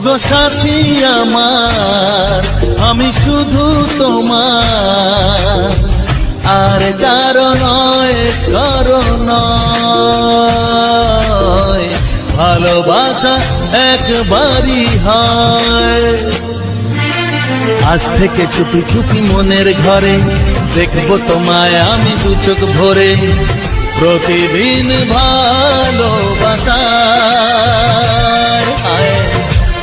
ওগো সাথী আমার, আমি শুধু তোমার। আর কারও নয় কারও ভালোবাসা একবারই হয়। আজ থেকে চুপি চুপি মনের ঘরে দেখব তোমায় আমি দু চোখ ভরে। প্রতিদিন ভালোবাসা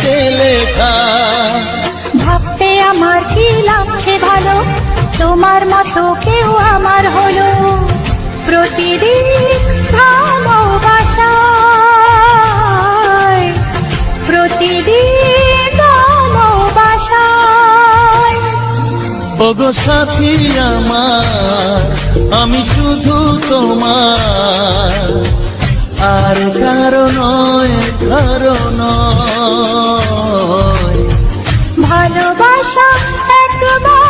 মনে লেখা। ভাবতে আমার কি লাগছে ভালো? তোমার মতো কেউ আমার হলো। প্রতিদিন ভালোবাসায় প্রতিদিন ওগো সাথী আমার আমি শুধু তোমার। আর কারণ নয় কারও নয়। ভালোবাসা একবার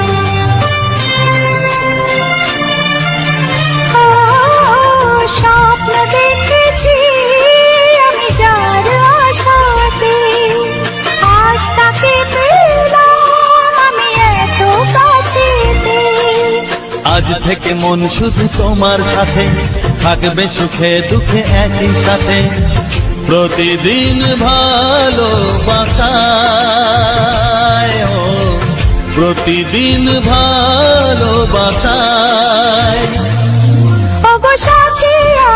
আজ থেকে মন শুধু তোমার সাথে। থাকবে সুখে দুঃখে একই সাথে। প্রতিদিন ভালোবাসায়, ও, প্রতিদিন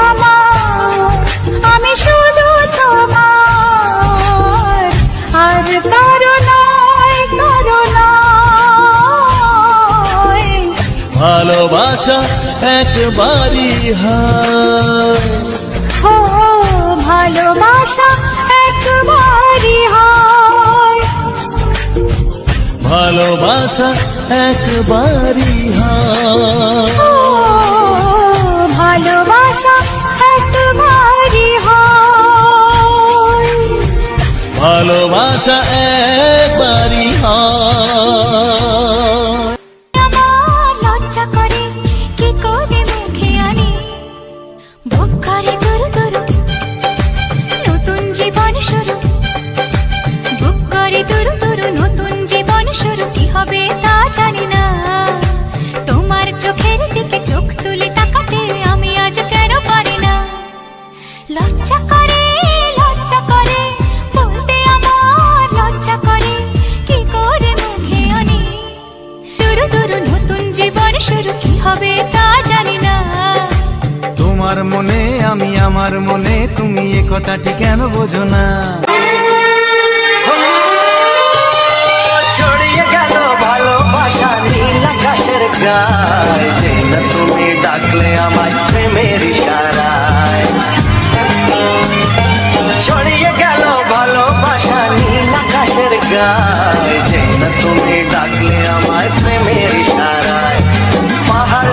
আমার, আমি শুধু তোমার, আর কারও ভালোবাসা একবারই হয় ও ভালোবাসা একবারই হয় ভালোবাসা একবারই হয় ভালোবাসা একবারই হয় ভালোবাসা একবারই গল্পের কি হবে তা জানি না। তোমার মনে আমি আমার মনে তুমি এ কথাটি কেন বোঝো না? ছড়িয়ে গেল ভালোবাসা নীল আকাশের গায় না তুমি ডাকলে আমার প্রেমের ইশারায়। ছড়িয়ে গেল ভালোবাসা নীল আকাশের গায় তুমি ডাকলে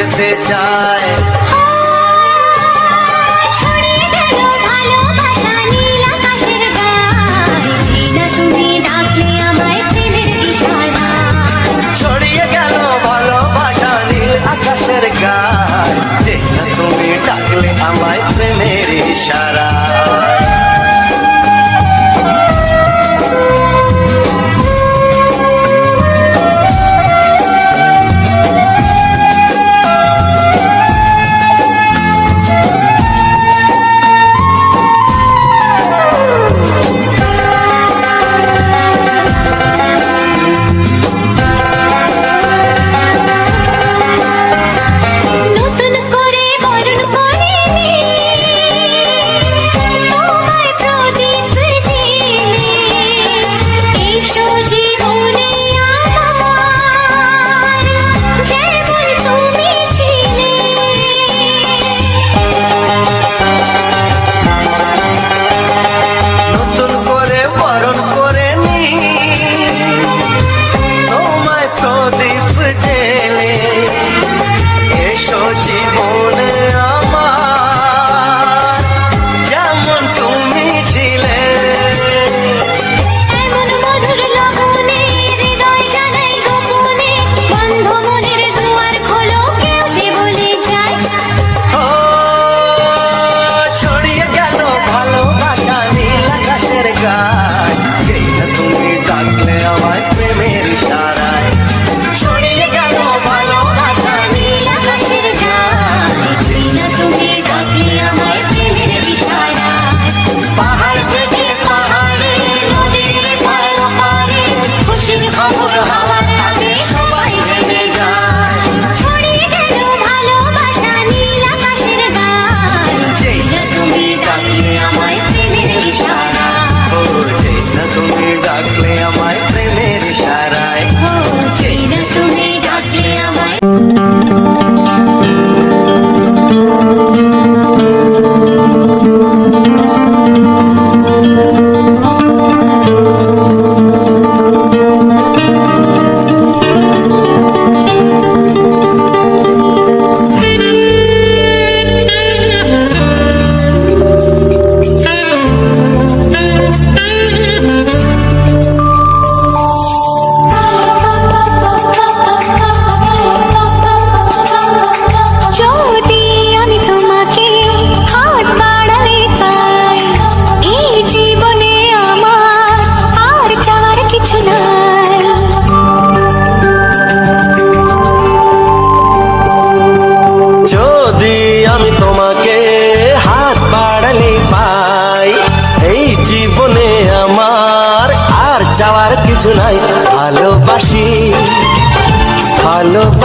যেতে চায়। ছড়িয়ে গেল ভালোবাসা আকাশের গায় যে না তুমি ডাকলে আমায় প্রেমের ইশারায়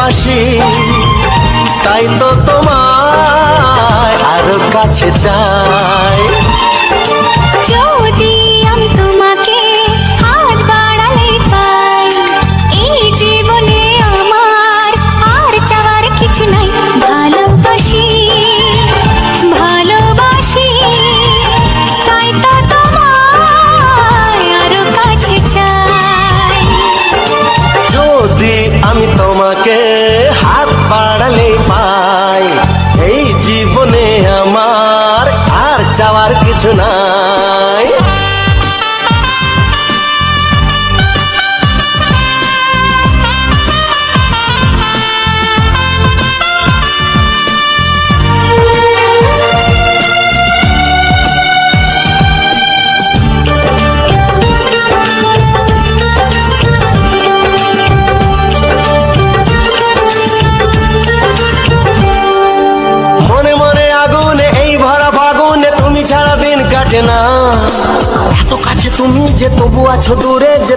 ভালোবাসি তাই তো তোমায় আরও কাছে চাই। যদি আমি তোমাকে হাত বাড়ালে পাই এই জীবনে আমার আর চাওয়ার কিছু নাই। ভালোবাসি ভালোবাসি তাই তো তোমায় আরও কাছে চাই। যদি আমি তোমাকে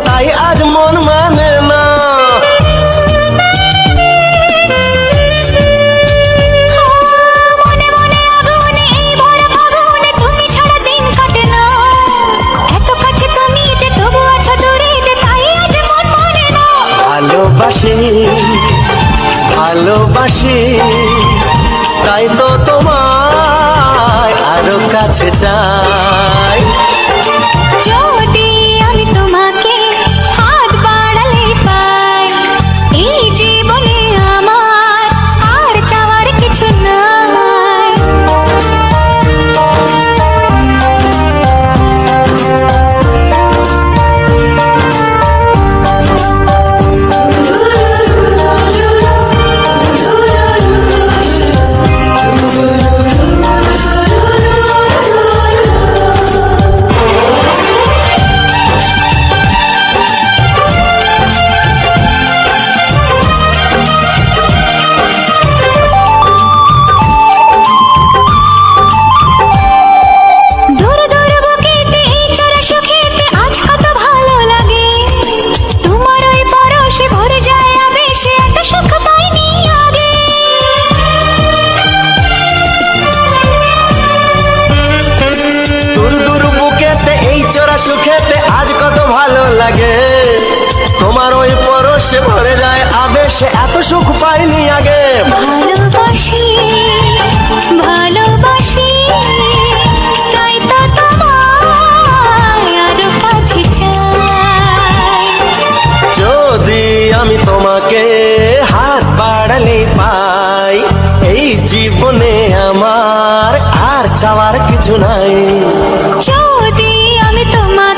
তাই আজ মন মানে না। ভালোবাসি ভালোবাসি তাই তো তোমায় আরও কাছে চাই। তোমার ওই পরশে ভরে যায় আবেশে। এত সুখ পাইনি আগে। ভালোবাসি ভালোবাসি তাই তো তোমায় আরও কাছে চাই। যদি আমি তোমাকে হাত বাড়ালে পাই এই জীবনে আমার আর চাওয়ার কিছু নাই। যদি আমি তোমাকে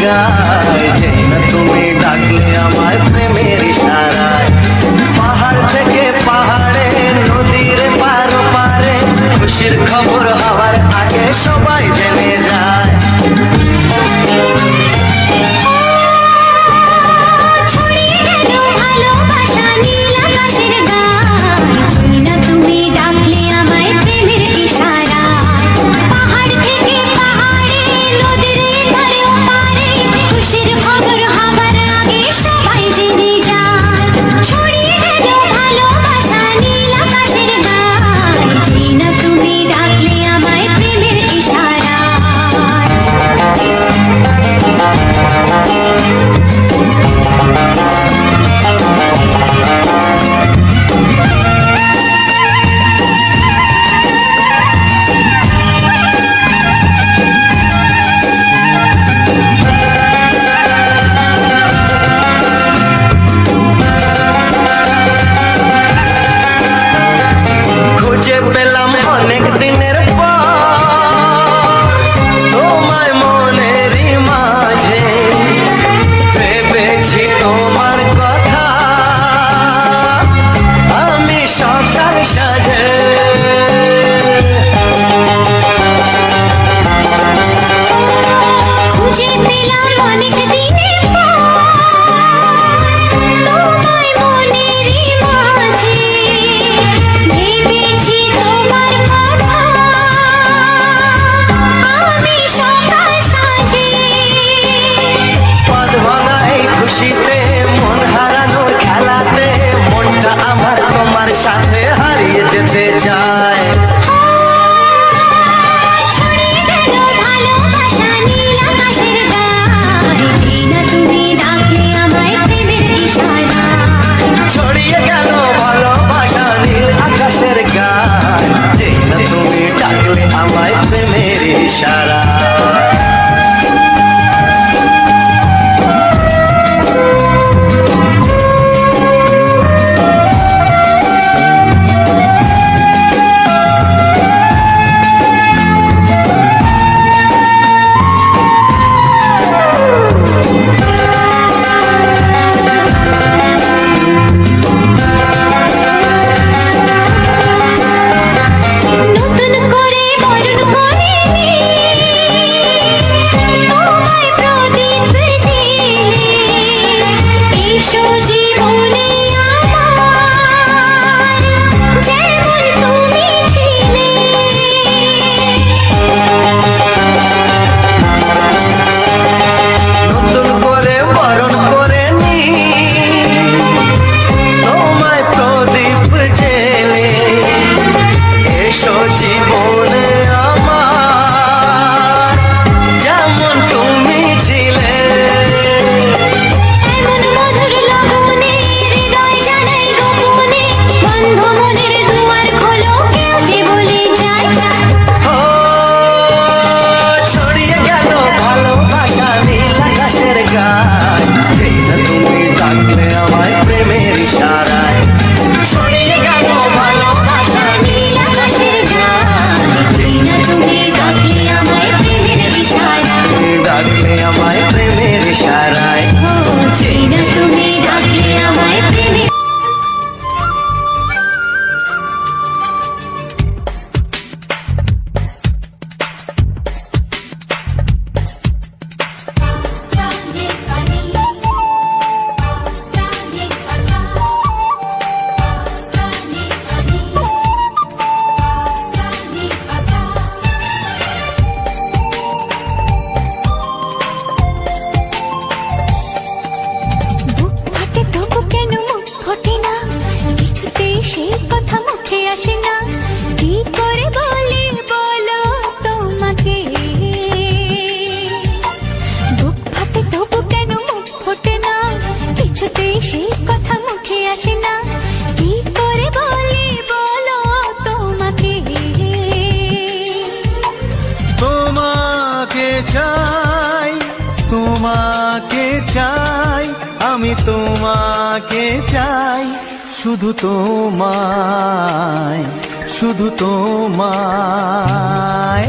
ছড়িয়ে তোমাকে চাই শুধু তোমায় শুধু তোমায়।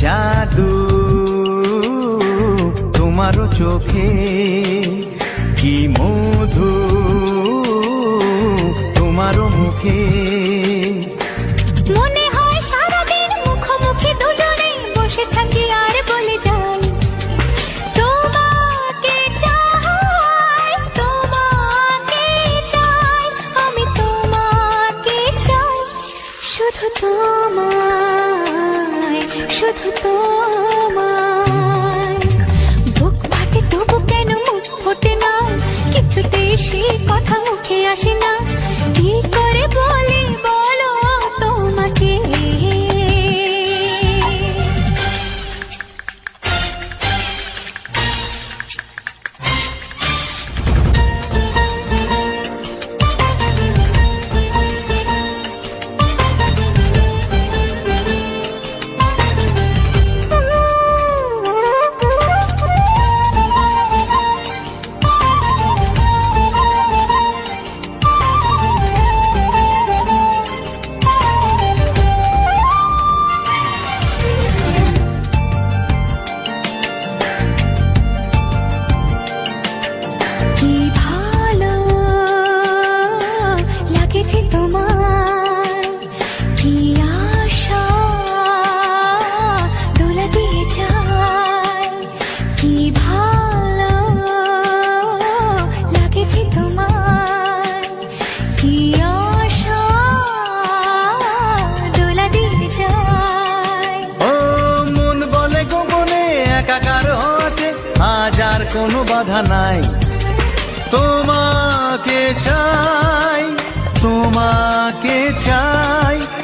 জাদু তোমারও চোখে কি মধু তোমারও মুখে?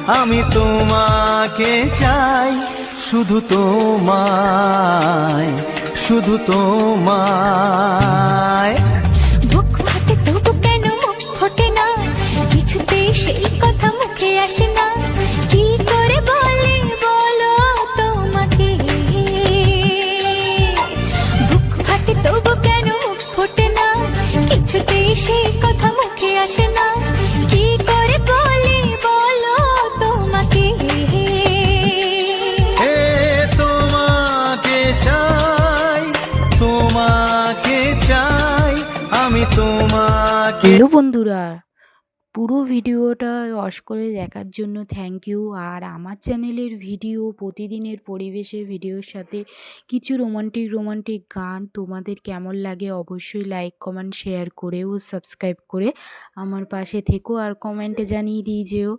আমি তোমাকে চাই শুধু তোমায় শুধু তোমায়। বুক ফাটে তবু কেন মুখ ফোটে না? কিছুতেই সেই কথা মুখে আসে না। কি করে বলে বলো তোমাকে? বুক ফাটে তবু কেন মুখ ফোটে না? কিছুতেই সেই কথা মুখে আসে না। হ্যালো বন্ধুরা পুরো ভিডিওটা অস করে দেখার জন্য থ্যাংক ইউ আর আমার চ্যানেলের ভিডিও প্রতিদিনের পরিবেশে ভিডিওর সাথে কিছু রোমান্টিক রোমান্টিক গান তোমাদের কেমন লাগে অবশ্যই লাইক কমেন্ট শেয়ার করেও সাবস্ক্রাইব করে আমার পাশে থেকো। আর কমেন্টে জানিয়ে দিয়ে যেও।